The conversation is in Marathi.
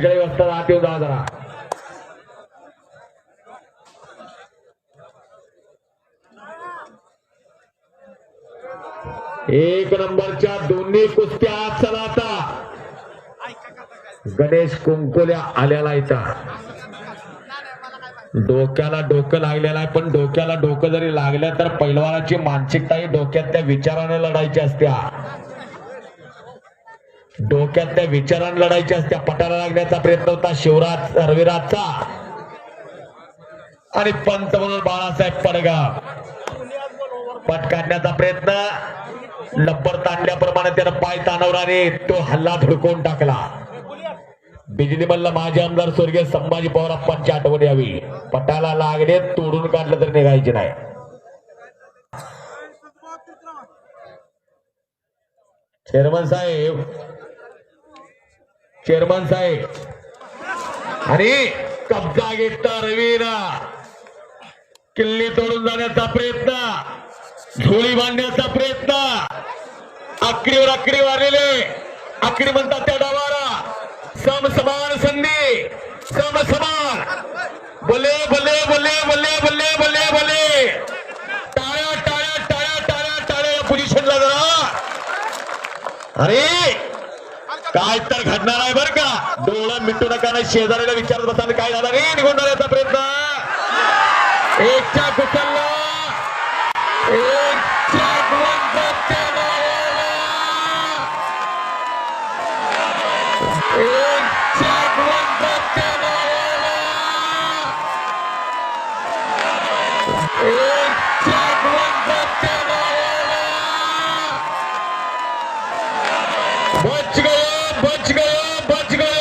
रस्ता आत येऊन जा जरा एक नंबरच्या दोन्ही कुस्त्या चला आता. गणेश कुंकोल्या आल्याला इथं. डोक्याला डोकं लागलेलं आहे पण डोक्याला डोकं जरी लागलं तर पैलवानाची मानसिकताही डोक्यातल्या विचाराने लढायची असत्या. डोक्यात त्या विचारानं लढायची असत्या पटाला लागण्याचा प्रयत्न होता शिवराज रविराजचा आणि पंतप्रधान म्हणून बाळासाहेब पडगाव. पट काढण्याचा प्रयत्न. लब्बर ताणल्याप्रमाणे त्यानं पाय ताणवराने तो हल्ला धडकवून टाकला. बिजली मल्ल माजी आमदार स्वर्गीय संभाजी पवाराप्पांची आठवण यावी. पटाला लागले तोडून काढलं तर निघायचे नाही. चेअरमन साहेब चेअरमन साहेब. आणि कब्जा घेतला रवीना. किल्ली तोडून जाण्याचा प्रयत्न. झोळी बांधण्याचा प्रयत्न. आकडीवर आकडी वारलेले. आकडी म्हणतात त्या डावाला. सम समान संधी. सम समान. बोले बोले बोले बोले बोले बोले बोले. टाळ्या टाळ्या टाळ्या टाळ्या टाळ्या पोझिशनला जरा. अरे! काय तर घडणार आहे बरं का? डोळा मिटू नका नाही शेजाऱ्याला विचारत बसताना काय झालं? रे निघून जाण्याचा प्रयत्न. एकच्या कुचलला. एकच्या एकच्या 번치가요 번치가요.